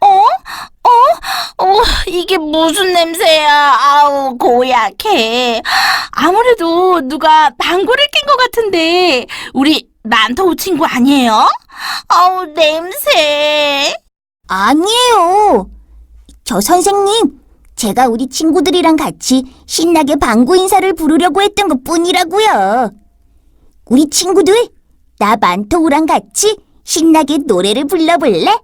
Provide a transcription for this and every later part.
어? 어? 어, 이게 무슨 냄새야? 아우, 고약해. 아무래도 누가 방구를 낀 것 같은데, 우리 만토우 친구 아니에요? 아우, 냄새. 아니에요. 저 선생님, 제가 우리 친구들이랑 같이 신나게 방구 인사를 부르려고 했던 것 뿐이라고요. 우리 친구들, 나 만토우랑 같이 신나게 노래를 불러볼래?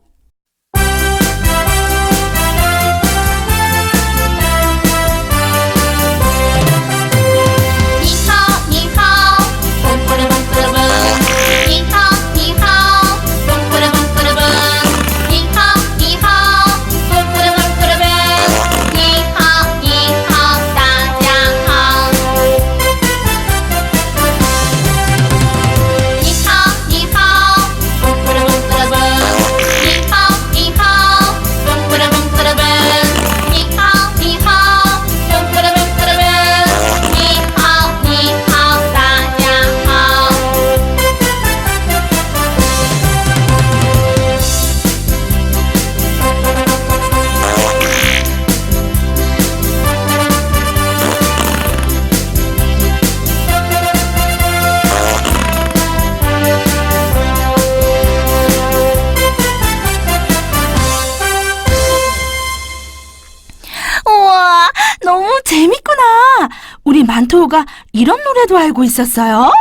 재밌구나. 우리 만토우가 이런 노래도 알고 있었어요?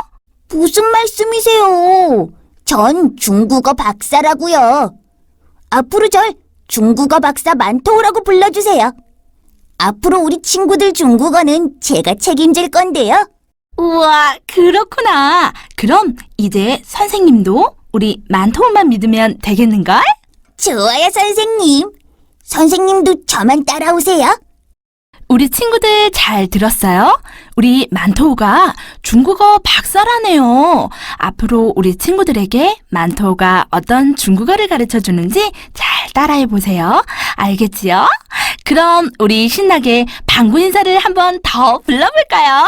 무슨 말씀이세요? 전 중국어 박사라고요. 앞으로 절 중국어 박사 만토우라고 불러주세요. 앞으로 우리 친구들 중국어는 제가 책임질 건데요. 우와, 그렇구나. 그럼 이제 선생님도 우리 만토우만 믿으면 되겠는걸? 좋아요, 선생님. 선생님도 저만 따라오세요. 우리 친구들 잘 들었어요? 우리 만토우가 중국어 박사라네요. 앞으로 우리 친구들에게 만토우가 어떤 중국어를 가르쳐 주는지 잘 따라해 보세요. 알겠지요? 그럼 우리 신나게 방구 인사를 한번 더 불러볼까요?